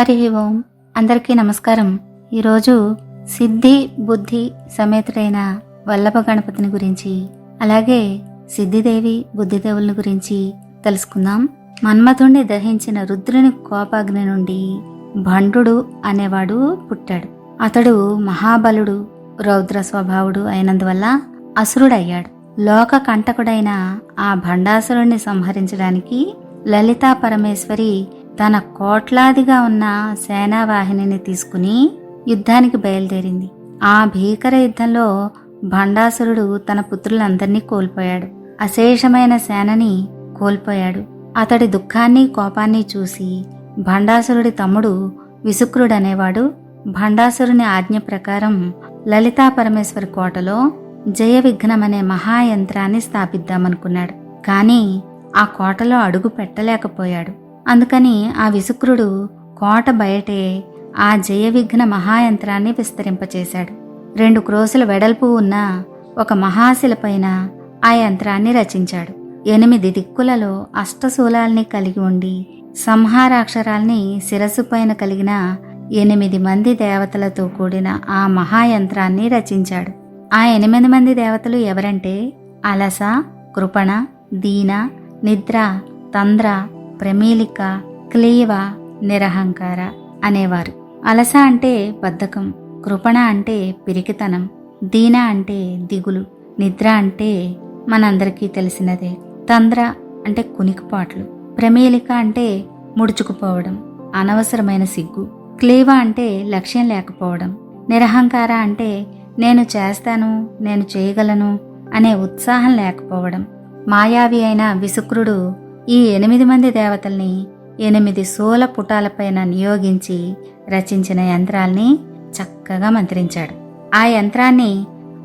హరి ఓం. అందరికీ నమస్కారం. ఈరోజు సిద్ధి బుద్ధి సమేతుడైన వల్లభ గణపతిని గురించి అలాగే సిద్ధిదేవి బుద్ధిదేవుల గురించి తెలుసుకుందాం. మన్మథుణ్ణి దహించిన రుద్రుని కోపాగ్ని నుండి భండు అనేవాడు పుట్టాడు. అతడు మహాబలుడు రౌద్ర స్వభావుడు అయినందువల్ల అసురుడయ్యాడు. లోక కంటకుడైన ఆ భండాసురుణ్ణి సంహరించడానికి లలితా పరమేశ్వరి తన కోట్లాదిగా ఉన్న సేనావాహినిని తీసుకుని యుద్ధానికి బయలుదేరింది. ఆ భీకర యుద్ధంలో భండాసురుడు తన పుత్రులందరినీ కోల్పోయాడు. అశేషమైన సేనని కోల్పోయాడు. అతడి దుఃఖాన్ని కోపాన్ని చూసి భండాసురుడి తమ్ముడు విసుక్రుడనేవాడు. భండాసురుని ఆజ్ఞ ప్రకారం లలితా పరమేశ్వరి కోటలో జయ విఘ్నమనే మహాయంత్రాన్ని స్థాపిద్దామనుకున్నాడు. కానీ ఆ కోటలో అడుగు పెట్టలేకపోయాడు. అందుకని ఆ విసుక్రుడు కోట బయటే ఆ జయ విఘ్న మహాయంత్రాన్ని విస్తరింపచేశాడు. రెండు క్రోసుల వెడల్పు ఉన్న ఒక మహాశిలపైన ఆ యంత్రాన్ని రచించాడు. ఎనిమిది దిక్కులలో అష్టశూలాల్ని కలిగి ఉండి సంహారాక్షరాల్ని శిరస్సు పైన కలిగిన ఎనిమిది మంది దేవతలతో కూడిన ఆ మహాయంత్రాన్ని రచించాడు. ఆ ఎనిమిది మంది దేవతలు ఎవరంటే అలస కృపణ దీన నిద్ర తంద్ర ప్రమీలిక క్లీవ నిరహంకార అనేవారు. అలస అంటే బద్ధకం కృపణ అంటే పిరికితనం దీన అంటే దిగులు నిద్ర అంటే మనందరికీ తెలిసినదే. తంద్ర అంటే కునికిపాట్లు ప్రమేలిక అంటే ముడుచుకుపోవడం అనవసరమైన సిగ్గు క్లీవ అంటే లక్ష్యం లేకపోవడం నిరహంకార అంటే నేను చేస్తాను నేను చేయగలను అనే ఉత్సాహం లేకపోవడం మాయావి అయిన విసుక్రుడు ఈ ఎనిమిది మంది దేవతల్ని ఎనిమిది సోల పుటాలపైన నియోగించి రచించిన యంత్రాల్ని చక్కగా మంత్రించాడు. ఆ యంత్రాన్ని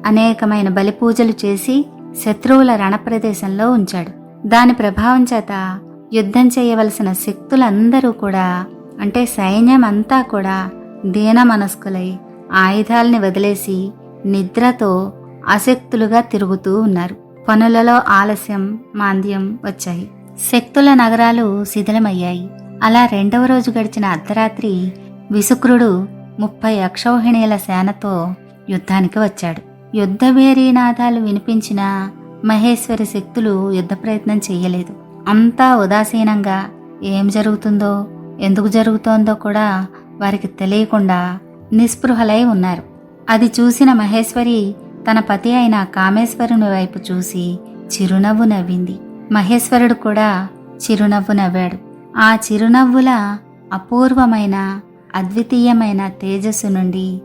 అనేకమైన బలిపూజలు చేసి శత్రువుల రణప్రదేశంలో ఉంచాడు. దాని ప్రభావం చేత యుద్ధం చేయవలసిన శక్తులందరూ కూడా అంటే సైన్యం అంతా కూడా దీన మనస్కులై ఆయుధాల్ని వదిలేసి నిద్రతో అశక్తులుగా తిరుగుతూ ఉన్నారు. పనులలో ఆలస్యం మాంద్యం వచ్చాయి. శక్తుల నగరాలు శిథిలమయ్యాయి. అలా రెండవ రోజు గడిచిన అర్ధరాత్రి విసుక్రుడు ముప్పై అక్షౌహిణీల సేనతో యుద్ధానికి వచ్చాడు. యుద్ధభేరీనాదాలు వినిపించిన మహేశ్వరి శక్తులు యుద్ధ ప్రయత్నం చేయలేదు. అంతా ఉదాసీనంగా ఏం జరుగుతుందో ఎందుకు జరుగుతోందో కూడా వారికి తెలియకుండా నిస్పృహలై ఉన్నారు. అది చూసిన మహేశ్వరి తన పతి అయిన కామేశ్వరుని వైపు చూసి చిరునవ్వు నవ్వింది. మహేశ్వరుడు కూడా చిరునవ్వు నవ్వాడు. ఆ చిరునవ్వుల అపూర్వమైన అద్వితీయమైన తేజస్సు నుండి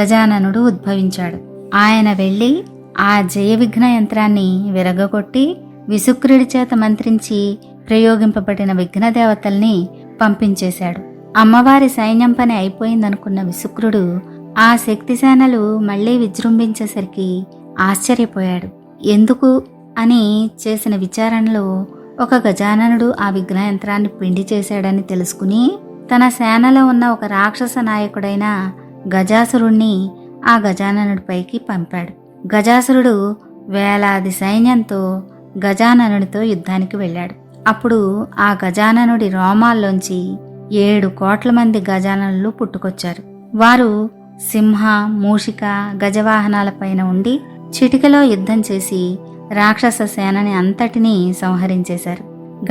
గజాననుడు ఉద్భవించాడు. ఆయన వెళ్ళి ఆ జయ విఘ్న యంత్రాన్ని విరగగొట్టి విసుక్రుడి చేత మంత్రించి ప్రయోగింపబడిన విఘ్నదేవతల్ని పంపించేశాడు. అమ్మవారి సైన్యం పని అయిపోయిందనుకున్న విసుక్రుడు ఆ శక్తిసేనలు మళ్ళీ విజృంభించేసరికి ఆశ్చర్యపోయాడు. ఎందుకు? అని చేసిన విచారణలో ఒక గజాననుడు ఆ విఘ్న యంత్రాన్ని పిండి చేశాడని తెలుసుకుని తన సేనలో ఉన్న ఒక రాక్షస నాయకుడైన గజాసురుణ్ణి ఆ గజాననుడిపైకి పంపాడు. గజాసురుడు వేలాది సైన్యంతో గజాననుడితో యుద్ధానికి వెళ్ళాడు. అప్పుడు ఆ గజాననుడి రోమాల్లోంచి ఏడు కోట్ల మంది గజాననులు పుట్టుకొచ్చారు. వారు సింహ మూషిక గజవాహనాలపైన ఉండి చిటికలో యుద్ధం చేసి రాక్షస సేనని అంతటినీ సంహరించేశారు.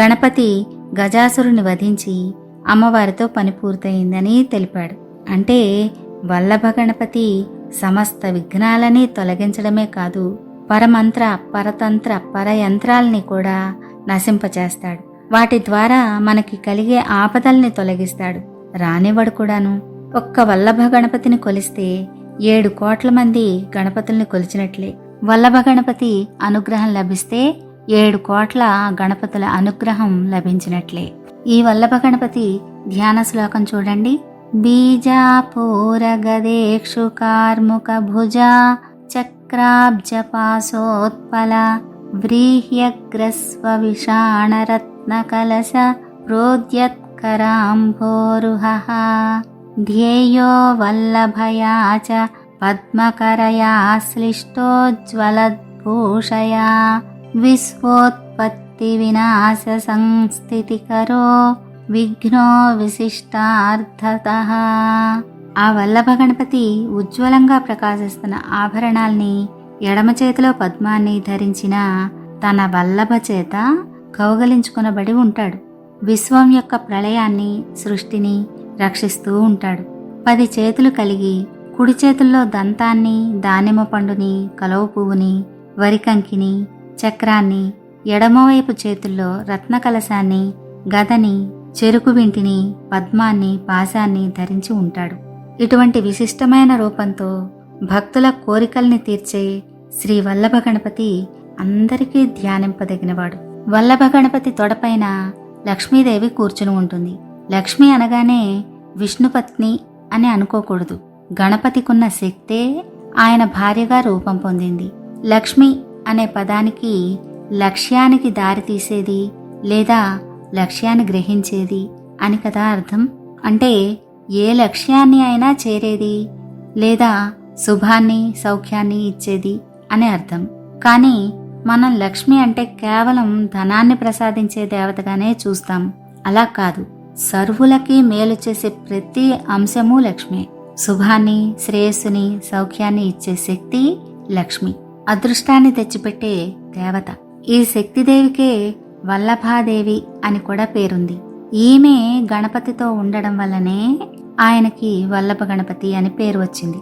గణపతి గజాసురుని వధించి అమ్మవారితో పని పూర్తయిందని తెలిపాడు. అంటే వల్లభ గణపతి సమస్త విఘ్నాలని తొలగించడమే కాదు పరమంత్ర పరతంత్ర పరయంత్రాల్ని కూడా నశింపచేస్తాడు. వాటి ద్వారా మనకి కలిగే ఆపదల్ని తొలగిస్తాడు. రానివాడు కూడాను ఒక్క వల్లభ గణపతిని కొలిస్తే ఏడు కోట్ల మంది గణపతుల్ని కొలిచినట్లే. వల్లభ గణపతి అనుగ్రహం లభిస్తే ఏడు కోట్ల గణపతుల అనుగ్రహం లభించినట్లే. ఈ వల్లభ గణపతి ధ్యాన శ్లోకం చూడండి. బీజాపూర గదేక్షు కార్ముక భుజ చక్రాబ్జపాసోత్పల వ్రీహ్యగ్రస్వ విషాణరత్న ప్రోద్యత్కరాంభోరుహ ధ్యేయో వల్లభయా చ పద్మకరయా श्लिष्टोज्ज्वलद्भूषया विश्वोत्पत्तिविनाशसंस्थितिकरो విఘ్నో విశిష్టార్థత ఆ వల్లభ గణపతి ఉజ్వలంగా ప్రకాశిస్తున్న ఆభరణాల్ని ఎడమ చేతిలో పద్మాన్ని ధరించిన తన వల్లభ చేత కౌగలించుకునబడి ఉంటాడు విశ్వం యొక్క ప్రళయాన్ని సృష్టిని రక్షిస్తూ ఉంటాడు పది చేతులు కలిగి కుడి చేతుల్లో దంతాన్ని దానిమ్మ పండుని కలవ పువ్వుని వరికంకిని చక్రాన్ని ఎడమవైపు చేతుల్లో రత్న కలశాన్ని గదని చెరుకు వింటిని పద్మాన్ని పాశాన్ని ధరించి ఉంటాడు. ఇటువంటి విశిష్టమైన రూపంతో భక్తుల కోరికల్ని తీర్చే శ్రీ వల్లభ గణపతి అందరికీ ధ్యానింపదగినవాడు. వల్లభ గణపతి తొడపైన లక్ష్మీదేవి కూర్చుని ఉంటుంది. లక్ష్మి అనగానే విష్ణుపత్ని అని అనుకోకూడదు. గణపతికున్న శక్తే ఆయన భార్యగా రూపం పొందింది. లక్ష్మి అనే పదానికి లక్ష్యానికి దారి తీసేది లేదా లక్ష్యాన్ని గ్రహించేది అని కదా అర్థం? అంటే ఏ లక్ష్యాన్ని అయినా చేరేది లేదా శుభాన్ని సౌఖ్యాన్ని ఇచ్చేది అని అర్థం. కానీ మనం లక్ష్మి అంటే కేవలం ధనాన్ని ప్రసాదించే దేవతగానే చూస్తాం. అలా కాదు. సర్వులకి మేలు చేసే ప్రతి అంశము లక్ష్మి. శుభాన్ని శ్రేయస్సుని సౌఖ్యాన్ని ఇచ్చే శక్తి లక్ష్మి. అదృష్టాన్ని తెచ్చిపెట్టే దేవత. ఈ శక్తిదేవికే వల్లభాదేవి అని కూడా పేరుంది. ఈమె గణపతితో ఉండడం వల్లనే ఆయనకి వల్లభ గణపతి అని పేరు వచ్చింది.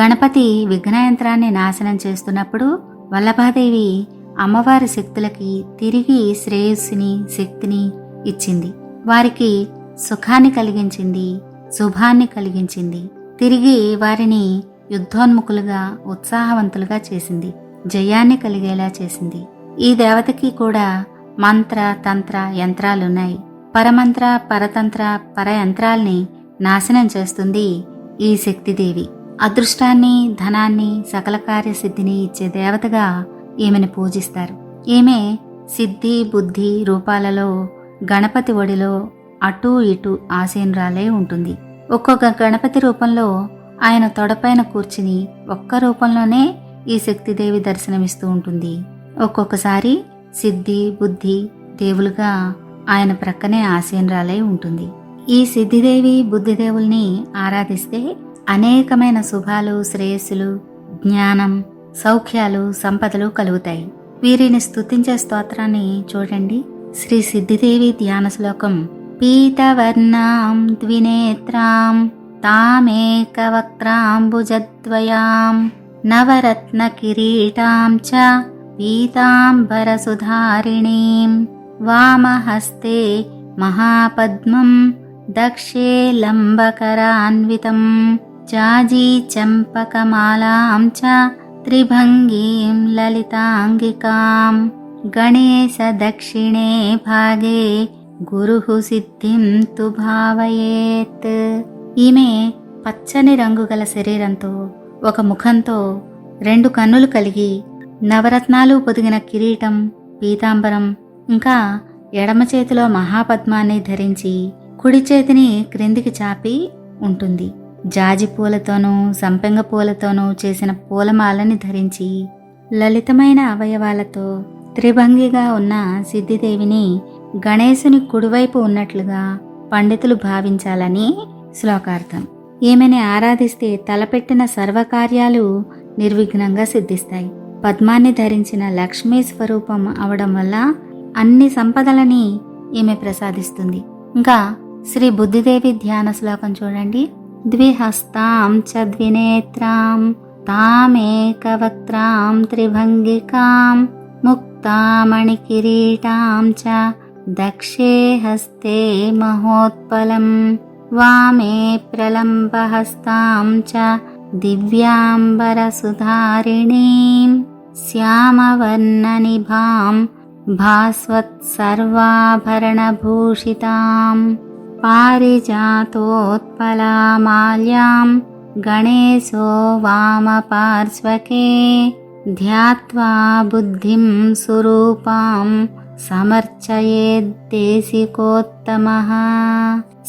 గణపతి విఘ్నయంత్రాన్ని నాశనం చేస్తున్నప్పుడు వల్లభాదేవి అమ్మవారి శక్తులకి తిరిగి శ్రేయస్సుని శక్తిని ఇచ్చింది. వారికి సుఖాన్ని కలిగించింది శుభాన్ని కలిగించింది. తిరిగి వారిని యుద్ధోన్ముఖులుగా ఉత్సాహవంతులుగా చేసింది. జయాన్ని కలిగేలా చేసింది. ఈ దేవతకి కూడా మంత్ర తంత్ర యంత్రాలున్నాయి. పరమంత్ర పరతంత్ర పరయంత్రాల్ని నాశనం చేస్తుంది ఈ శక్తిదేవి. అదృష్టాన్ని ధనాన్ని సకల కార్యసిద్ధిని ఇచ్చే దేవతగా ఈమెను పూజిస్తారు. ఈమె సిద్ధి బుద్ధి రూపాలలో గణపతి ఒడిలో అటూ ఇటూ ఆసీనురాలే ఉంటుంది. ఒక్కొక్క గణపతి రూపంలో ఆయన తొడపైన కూర్చుని ఒక్క రూపంలోనే ఈ శక్తిదేవి దర్శనమిస్తూ ఉంటుంది. ఒక్కొక్కసారి సిద్ధి బుద్ధి దేవులుగా ఆయన ప్రక్కనే ఆసీనరాలై ఉంటుంది. ఈ సిద్ధిదేవి బుద్ధిదేవుల్ని ఆరాధిస్తే అనేకమైన శుభాలు శ్రేయస్సులు జ్ఞానం సౌఖ్యాలు సంపదలు కలుగుతాయి. వీరిని స్తుతించే స్తోత్రాన్ని చూడండి. శ్రీ సిద్ధిదేవి ధ్యాన శ్లోకం पीतवर्णां द्विनेत्रां तामेकवक्त्राम्बुजद्वयां नवरत्नकिरीटां च पीताम्बरसुधारिणीं वामहस्ते महापद्मं दक्षे लम्बकरान्वितं जाजीचम्पकमालां च त्रिभङ्गीं ललिताङ्गिकां गणेशदक्षिणे भागे గురుః సిద్ధిం తు భావయేత్. ఈమె పచ్చని రంగు గల శరీరంతో ఒక ముఖంతో రెండు కన్నులు కలిగి నవరత్నాలు పొదిగిన కిరీటం పీతాంబరం ఇంకా ఎడమ చేతిలో మహాపద్మాన్ని ధరించి కుడి చేతిని క్రిందికి చాపి ఉంటుంది. జాజి పూలతోనూ సంపెంగ పూలతోనూ చేసిన పూలమాలని ధరించి లలితమైన అవయవాలతో త్రిభంగిగా ఉన్న సిద్ధిదేవిని గణేశుని కుడివైపు ఉన్నట్లుగా పండితులు భావించాలని శ్లోకార్థం. ఈమెని ఆరాధిస్తే తలపెట్టిన సర్వకార్యాలు నిర్విఘ్నంగా సిద్ధిస్తాయి. పద్మాన్ని ధరించిన లక్ష్మీ స్వరూపం అవడం వల్ల అన్ని సంపదలని ఈమె ప్రసాదిస్తుంది. ఇంకా శ్రీ బుద్ధిదేవి ధ్యాన శ్లోకం చూడండి. ద్విహస్తాం చ ద్వినేత్రాం తామేకవక్త్రాం త్రిభంగికాం ముక్తామణికిరీటాం చ दक्षे हस्ते महोत्पलम् वामे प्रलम्बहस्तां च दिव्याम्बरसुधारिणीम् श्यामवर्णनिभाम् भास्वत्सर्वाभरणभूषिताम् पारिजातोत्पलामाल्याम् गणेशो वामपार्श्वके ध्यात्वा बुद्धिं सुरूपाम् సమర్చయేద్దేశికోత్తమ.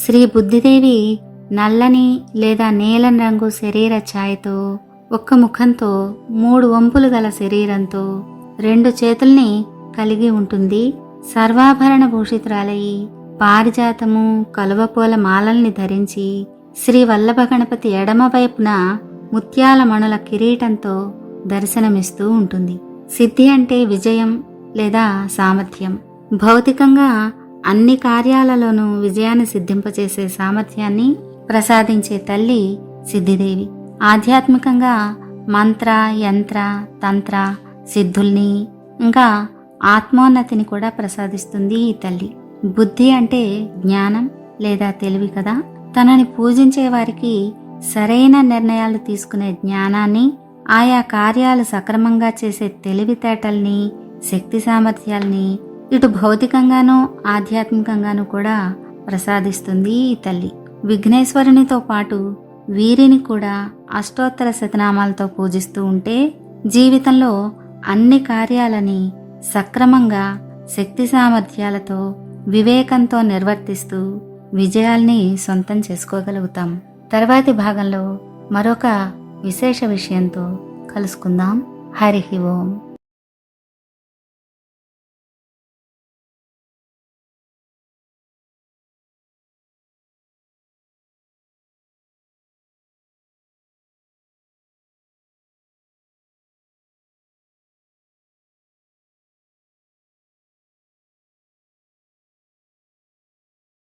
శ్రీ బుద్ధిదేవి నల్లని లేదా నీలం రంగు శరీర ఛాయతో ఒక్క ముఖంతో మూడు వంపులు గల శరీరంతో రెండు చేతుల్ని కలిగి ఉంటుంది. సర్వాభరణ భూషితురాలయ్యి పారిజాతము కలువపూల మాలల్ని ధరించి శ్రీ వల్లభ గణపతి ఎడమ వైపున ముత్యాల మణుల కిరీటంతో దర్శనమిస్తూ ఉంటుంది. సిద్ధి అంటే విజయం లేదా సామర్థ్యం? భౌతికంగా అన్ని కార్యాలలోనూ విజయాన్ని సిద్ధింపచేసే సామర్థ్యాన్ని ప్రసాదించే తల్లి సిద్ధిదేవి. ఆధ్యాత్మికంగా మంత్ర యంత్ర తంత్ర సిద్ధుల్ని ఇంకా ఆత్మోన్నతిని కూడా ప్రసాదిస్తుంది ఈ తల్లి. బుద్ధి అంటే జ్ఞానం లేదా తెలివి కదా? తనని పూజించే వారికి సరైన నిర్ణయాలు తీసుకునే జ్ఞానాన్ని ఆయా కార్యాలు సక్రమంగా చేసే తెలివితేటల్ని శక్తి సామర్థ్యాల్ని ఇటు భౌతికంగానూ ఆధ్యాత్మికంగానూ కూడా ప్రసాదిస్తుంది ఈ తల్లి. విఘ్నేశ్వరునితో పాటు వీరిని కూడా అష్టోత్తర శతనామాలతో పూజిస్తూ ఉంటే జీవితంలో అన్ని కార్యాలని సక్రమంగా శక్తి సామర్థ్యాలతో వివేకంతో నిర్వర్తిస్తూ విజయాల్ని సొంతం చేసుకోగలుగుతాం. తర్వాతి భాగంలో మరొక విశేష విషయంతో కలుసుకుందాం. హరి ఓం.